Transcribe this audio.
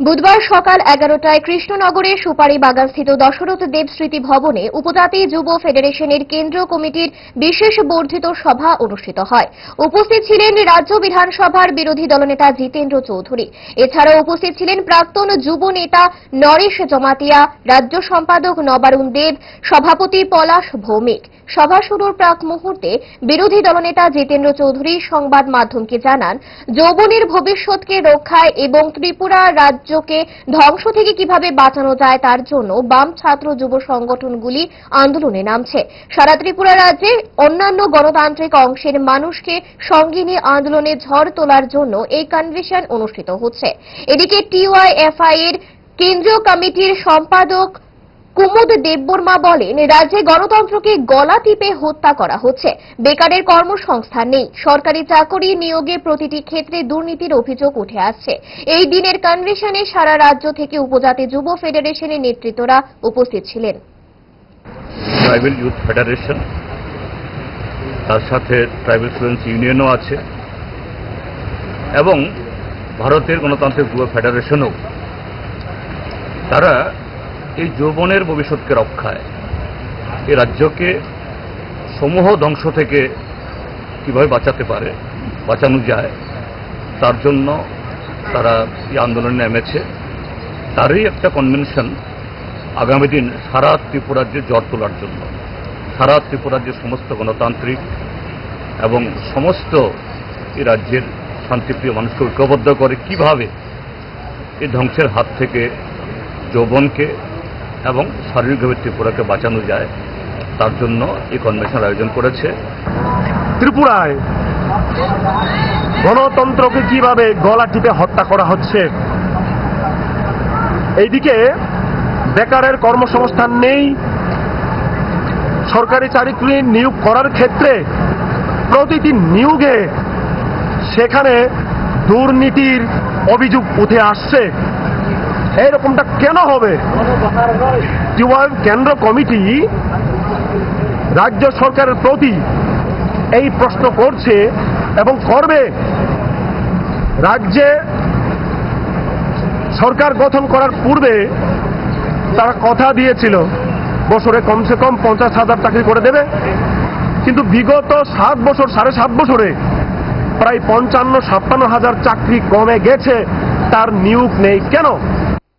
বুধবার সকাল এগারোটায় কৃষ্ণনগরে সুপারি বাগানস্থিত দশরথ দেব স্মৃতি ভবনে উপজাতি যুব ফেডারেশনের কেন্দ্রীয় কমিটির বিশেষ বর্ধিত সভা অনুষ্ঠিত হয়। উপস্থিত ছিলেন রাজ্য বিধানসভার বিরোধী দলনেতা জিতেন্দ্র চৌধুরী। এছাড়াও উপস্থিত ছিলেন প্রাক্তন যুব নেতা নরেশ জমাতিয়া, রাজ্য সম্পাদক নবারুণ দেব, সভাপতি পলাশ ভৌমিক। সভা শুরুর প্রাক মুহূর্তে বিরোধী দলনেতা জিতেন্দ্র চৌধুরী সংবাদ মাধ্যমকে জানান, যৌবনের ভবিষ্যৎকে রক্ষায় এবং ত্রিপুরা রাজ্যকে ধ্বংস থেকে কীভাবে বাঁচানো যায় তার জন্য বাম ছাত্র যুব সংগঠনগুলি আন্দোলনে নামছে। সারা ত্রিপুরা রাজ্যে অন্যান্য গণতান্ত্রিক অংশের মানুষকে সঙ্গে নিয়ে আন্দোলনে ঝড় তোলার জন্য এই কনভেনশন অনুষ্ঠিত হচ্ছে। এদিকে টিওয়াইএফআই এর কেন্দ্রীয় কমিটির সম্পাদক কুমুদ দেববর্মা বলেন, রাজ্যে গণতন্ত্রকে গলা টিপে হত্যা করা হচ্ছে। বেকারের কর্মসংস্থান নেই। সরকারি চাকরি নিয়োগে প্রতিটি ক্ষেত্রে দুর্নীতির অভিযোগ উঠে আসছে। এই দিনের কনভেনশনে সারা রাজ্য থেকে উপজাতি যুব ফেডারেশনের নেতৃত্বরা উপস্থিত ছিলেন। ট্রাইবেল ইউথ ফেডারেশন, তার সাথে ট্রাইবেল স্টুডেন্টস ইউনিয়নও আছে, এবং ভারতের গণতান্ত্রিক যুব ফেডারেশনও। তারা এই যৌবনের ভবিষ্যৎকে রক্ষায়। এই রাজ্যকে সমূহ ধ্বংস থেকে কীভাবে বাঁচাতে পারে, বাঁচানো যায়, তার জন্য তারা এই আন্দোলনে নেমেছে। তারই একটা কনভেনশন আগামী দিন সারা ত্রিপুরাজ্যে জ্বর তোলার জন্য। সারা ত্রিপুরাজ্যের সমস্ত গণতান্ত্রিক এবং সমস্ত এই রাজ্যের শান্তিপ্রিয় মানুষকে ঐক্যবদ্ধ করে কীভাবে এই ধ্বংসের হাত থেকে যৌবনকে এবং শারীরিকভাবে ত্রিপুরাকে বাঁচানো যায়, তার জন্য এই কনভেনশন আয়োজন করেছে। ত্রিপুরায় গণতন্ত্রকে কীভাবে গলা টিপে হত্যা করা হচ্ছে, এইদিকে বেকারের কর্মসংস্থান নেই, সরকারি চাকরি নিয়োগ করার ক্ষেত্রে প্রতিটি নিয়োগে সেখানে দুর্নীতির অভিযোগ উঠে আসছে। এরকমটা কেন হবে? কেন্দ্র কমিটি রাজ্য সরকারের প্রতি এই প্রশ্ন করছে এবং করবে। রাজ্যে সরকার গঠন করার পূর্বে তারা কথা দিয়েছিল, বছরে কমসে কম পঞ্চাশ হাজার চাকরি করে দেবে। কিন্তু বিগত সাত বছর, সাড়ে সাত বছরে প্রায় পঞ্চান্ন, ছাপ্পান্ন হাজার চাকরি কমে গেছে, তার নিয়োগ নেই। কেন?